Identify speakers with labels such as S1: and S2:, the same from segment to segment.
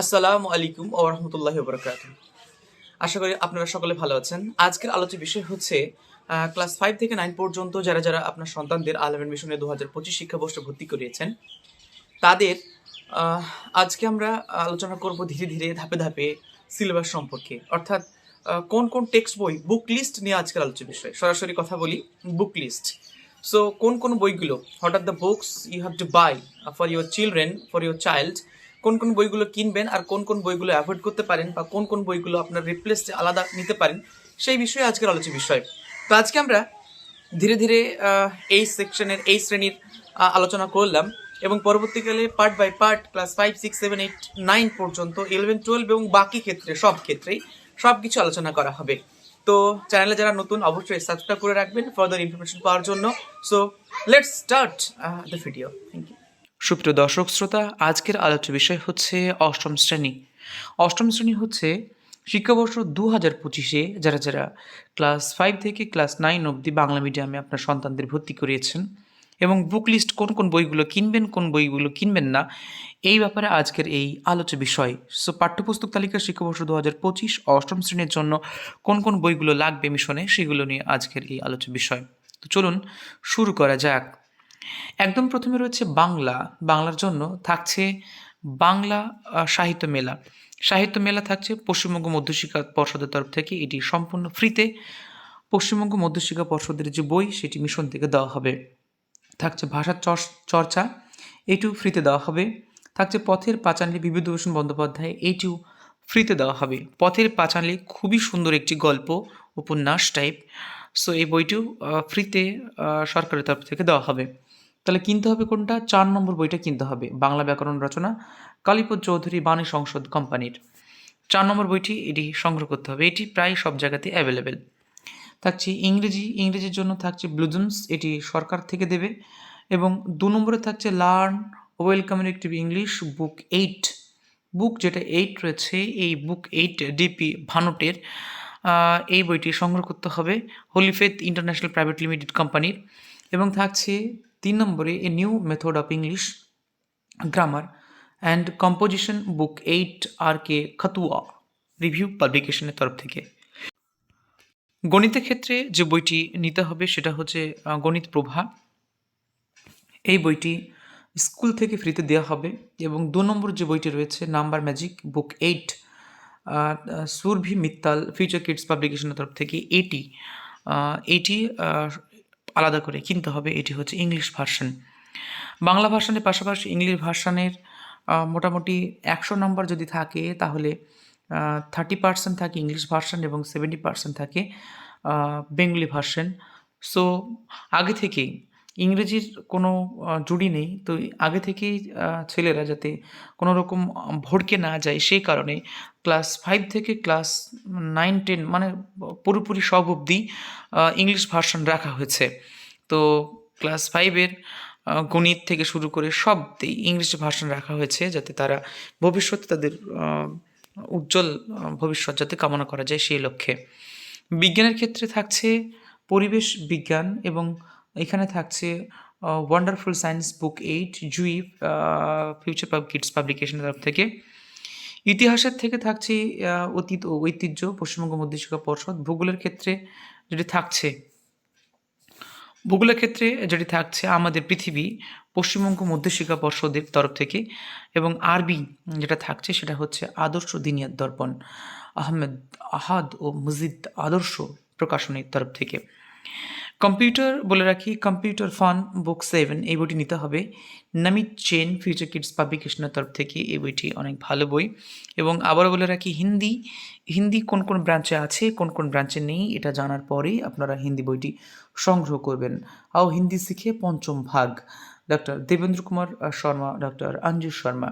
S1: আসসালামু আলাইকুম ও রহমতুল্লাহ বরকাত আশা করি আপনারা সকলে ভালো আছেন। আজকের আলোচ্য বিষয় হচ্ছে ক্লাস ফাইভ থেকে নাইন পর্যন্ত যারা যারা আপনার সন্তানদের আলমেন মিশনে দু হাজার পঁচিশ শিক্ষাবর্ষে ভর্তি করিয়েছেন, তাদের আজকে আমরা আলোচনা করব ধীরে ধীরে ধাপে ধাপে সিলেবাস সম্পর্কে। অর্থাৎ কোন কোন টেক্সট বই বুক লিস্ট নিয়ে আজকের আলোচ্য বিষয়। সরাসরি কথা বলি বুক লিস্ট সো কোন কোন বইগুলো what are the books you have to buy for your children for your child কোন কোন বইগুলো কিনবেন আর কোন কোন বইগুলো অ্যাভয়েড করতে পারেন বা কোন কোন বইগুলো আপনার রিপ্লেস আলাদা নিতে পারেন, সেই বিষয়ে আজকের আলোচ্য বিষয়। তো আজকে আমরা ধীরে ধীরে এই সেকশনের এই শ্রেণির আলোচনা করলাম এবং পরবর্তীকালে part by part class five six seven eight nine পর্যন্ত ইলেভেন টুয়েলভ এবং বাকি ক্ষেত্রে, সব ক্ষেত্রেই সব কিছু আলোচনা করা হবে। তো চ্যানেলে যারা নতুন, অবশ্যই সাবস্ক্রাইব করে রাখবেন ফার্দার ইনফরমেশন পাওয়ার জন্য। So let's start the video thank you সুপ্রিয় দর্শক শ্রোতা, আজকের আলোচ্য বিষয় হচ্ছে অষ্টম শ্রেণি। অষ্টম শ্রেণি হচ্ছে শিক্ষাবর্ষ দু হাজার পঁচিশে যারা যারা ক্লাস ফাইভ থেকে ক্লাস নাইন অবধি বাংলা মিডিয়ামে আপনার সন্তানদের ভর্তি করিয়েছেন এবং বুক লিস্ট কোন কোন বইগুলো কিনবেন, কোন বইগুলো কিনবেন না, এই ব্যাপারে আজকের এই আলোচ্য বিষয়। সো পাঠ্যপুস্তক তালিকা শিক্ষাবর্ষ দু হাজার পঁচিশ অষ্টম শ্রেণির জন্য কোন কোন বইগুলো লাগবে মিশনে, সেগুলো নিয়ে আজকের এই আলোচ্য বিষয়। তো চলুন, শুরু করা যাক। একদম প্রথমে রয়েছে বাংলা। বাংলার জন্য থাকছে বাংলা সাহিত্য মেলা। সাহিত্য মেলা থাকছে পশ্চিমবঙ্গ মধ্যশিক্ষা পর্ষদের তরফ থেকে। এটি সম্পূর্ণ ফ্রিতে পশ্চিমবঙ্গ মধ্যশিক্ষা পর্ষদের যে বই, সেটি মিশন থেকে দেওয়া হবে। থাকছে ভাষার চর্চ- এটিও ফ্রিতে দেওয়া হবে। থাকছে পথের পাঁচালী বিভূতিভূষণ বন্দ্যোপাধ্যায় এইটিও ফ্রিতে দেওয়া হবে। পথের পাঁচালী খুবই সুন্দর একটি গল্প, উপন্যাস টাইপ সো এই বইটিও ফ্রিতে সরকারের তরফ থেকে দেওয়া হবে। তাহলে কিনতে হবে কোনটা? চার নম্বর বইটা কিনতে হবে। বাংলা ব্যাকরণ রচনা, কালীপদ চৌধুরী বাণী সংসদ কোম্পানির। চার নম্বর বইটি এটি সংগ্রহ করতে হবে। এটি প্রায় সব জায়গাতে অ্যাভেলেবেল থাকছে ইংরেজি। ইংরেজির জন্য থাকছে ব্লুজমস এটি সরকার থেকে দেবে। এবং দু নম্বরে থাকছে learn well communicative English book eight book যেটা এইট রয়েছে, এই বুক এইট ডিপি ভানুটের এই বইটি সংগ্রহ করতে হবে। হোলিফেথ ইন্টারন্যাশনাল প্রাইভেট লিমিটেড কোম্পানির এবং থাকছে তিন নম্বরে a new method of English grammar and composition book eight R K Khatua review পাবলিকেশনের তরফ থেকে। গণিতের ক্ষেত্রে যে বইটি নিতে হবে সেটা হচ্ছে গণিত প্রভা। এই বইটি স্কুল থেকে ফ্রিতে দেওয়া হবে এবং দু নম্বর যে বইটি রয়েছে, number magic book eight Surabhi Mittal, future kids পাবলিকেশনের তরফ থেকে এটি এটি আলাদা করে কিনতে হবে, এটি হচ্ছে ইংলিশ ভার্সন বাংলা ভার্সানের পাশাপাশি ইংলিশ ভার্সানের মোটামুটি একশো নম্বর যদি থাকে, তাহলে থার্টি পার্সেন্ট থাকে ইংলিশ ভার্সান এবং সেভেন্টি পার্সেন্ট থাকে বেঙ্গলি ভার্সান সো আগে থেকেই ইংরেজির কোনো জুড়ি নেই। তো আগে থেকেই ছেলেরা যাতে কোনো রকম ভড়কে না যায় সেই কারণে ক্লাস ফাইভ থেকে ক্লাস নাইন, টেন মানে পুরোপুরি সব অবধি ইংলিশ ভার্সন রাখা হয়েছে। তো ক্লাস ফাইভের গণিত থেকে শুরু করে সব সবতেই ইংলিশ ভার্সন রাখা হয়েছে যাতে তারা ভবিষ্যতে তাদের উজ্জ্বল ভবিষ্যৎ যাতে কামনা করা যায় সেই লক্ষ্যে। বিজ্ঞানের ক্ষেত্রে থাকছে পরিবেশ বিজ্ঞান এবং এখানে থাকছে wonderful science book eight Jui future pub kids পাবলিকেশনের তরফ থেকে। ইতিহাসের থেকে থাকছে অতীত ও ঐতিহ্য, পশ্চিমবঙ্গ মধ্যশিক্ষা পর্ষদ। ভূগোলের ক্ষেত্রে যেটি থাকছে, ভূগোলের ক্ষেত্রে যেটি থাকছে আমাদের পৃথিবী, পশ্চিমবঙ্গ মধ্যশিক্ষা পর্ষদের তরফ থেকে এবং আরবি যেটা থাকছে সেটা হচ্ছে আদর্শ দিনিয়াত দর্পণ। আহমেদ আহাদ ও মজিদ আদর্শ প্রকাশনীর তরফ থেকে। কম্পিউটার বলে রাখি কম্পিউটার ফান বুক সেভেন এই বইটি নিতে হবে। নামিত চেন ফিউচার কিডস পাবলিকেশনের তরফ থেকে এই বইটি অনেক ভালো বই। এবং আবার বলে রাখি, হিন্দি হিন্দি কোন কোন ব্রাঞ্চে আছে, কোন কোন ব্রাঞ্চে নেই, এটা জানার পরেই আপনারা হিন্দি বইটি সংগ্রহ করবেন। আও হিন্দি শিখে পঞ্চম ভাগ ডক্টর দেবেন্দ্র কুমার শর্মা ডক্টর অঞ্জু শর্মা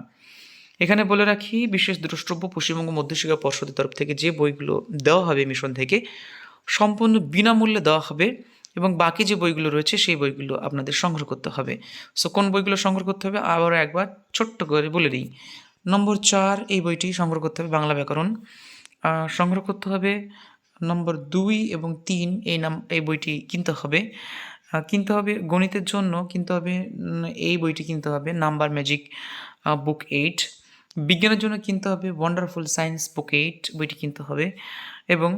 S1: এখানে বলে রাখি, বিশেষ দ্রষ্টব্য পশ্চিমবঙ্গ মধ্যশিক্ষা পর্ষদের তরফ থেকে যে বইগুলো দেওয়া হবে মিশন থেকে, সম্পূর্ণ বিনামূল্যে দেওয়া হবে। এবং বাকি যে বইগুলো রয়েছে, সেই বইগুলো আপনাদের সংগ্রহ করতে হবে। সো কোন বইগুলো সংগ্রহ করতে হবে? আবারও একবার ছোট্ট করে বলে দিই। নম্বর চার, এই বইটি সংগ্রহ করতে হবে বাংলা ব্যাকরণ। সংগ্রহ করতে হবে নম্বর দুই এবং তিন, এই নাম, এই বইটি কিনতে হবে। কিনতে হবে গণিতের জন্য, কিনতে হবে এই বইটি কিনতে হবে নাম্বার ম্যাজিক বুক এইট। বিজ্ঞানের জন্য কিনতে হবে ওয়ান্ডারফুল সায়েন্স বুক এইট বইটি কিনতে হবে। এবং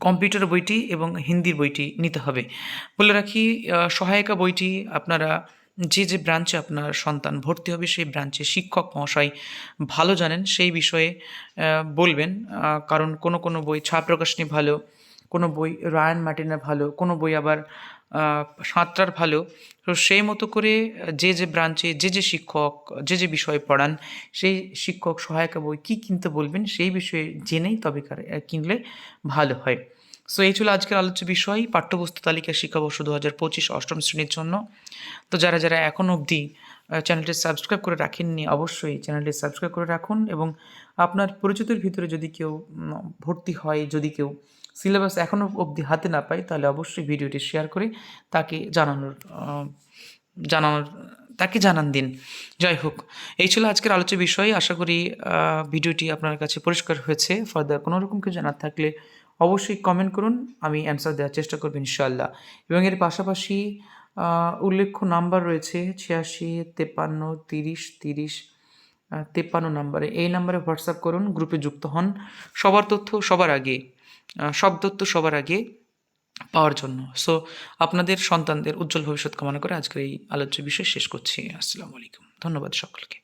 S1: কম্পিউটার বইটি এবং হিন্দির বইটি নিতে হবে। বলে রাখি সহায়িকা বইটি আপনারা যে যে ব্রাঞ্চে আপনার সন্তান ভর্তি হবে, সেই ব্রাঞ্চে শিক্ষক মহাশয় ভালো জানেন। সেই বিষয়ে বলবেন কারণ কোনো কোনো বই ছাপ প্রকাশনী ভালো, কোনো বই রায়ান মার্টিনের ভালো, কোনো বই আবার সাঁতরার ভালো। তো সেই মতো করে যে যে ব্রাঞ্চে যে যে শিক্ষক, যে যে বিষয়ে পড়ান, সেই শিক্ষক, সহায়িকা বই কী কিনতে বলবেন সেই বিষয়ে জেনেই তবে কিনলে ভালো হয়। সো এই ছিল আজকের আলোচ্য বিষয়। পাঠ্যপুস্তক তালিকা শিক্ষাবর্ষ দু হাজার পঁচিশ অষ্টম শ্রেণির জন্য। তো যারা যারা এখন অবধি চ্যানেলটি সাবস্ক্রাইব করে রাখেননি, অবশ্যই চ্যানেলটি সাবস্ক্রাইব করে রাখুন এবং আপনার পরিচিতির ভিতরে যদি কেউ ভর্তি হয়, যদি কেউ সিলেবাস এখনও অবধি হাতে না পায়, তাহলে অবশ্যই ভিডিওটি শেয়ার করে তাকে জানানোর জানানোর, তাকে জানান দিন। যাই হোক, এই ছিল আজকের আলোচ্য বিষয়। আশা করি ভিডিওটি আপনার কাছে পরিষ্কার হয়েছে। ফার্দার কোনো রকম কিছু জানার থাকলে অবশ্যই কমেন্ট করুন, আমি অ্যান্সার দেওয়ার চেষ্টা করব ইনশাল্লাহ এবং এর পাশাপাশি উল্লেখ্য নাম্বার রয়েছে ছিয়াশি, তেপান্ন, তিরিশ তিরিশ তেপ্পান্ন নাম্বারে। এই নাম্বারে হোয়াটসঅ্যাপ করুন, গ্রুপে যুক্ত হন। সবার তথ্য সবার আগে সব তথ্য সবার আগে পাওয়ার জন্য। সো আপনাদের সন্তানদের উজ্জ্বল ভবিষ্যৎ কামনা করে আজকের এই আলোচ্য বিষয় শেষ করছি। আসসালামু আলাইকুম। ধন্যবাদ সকলকে।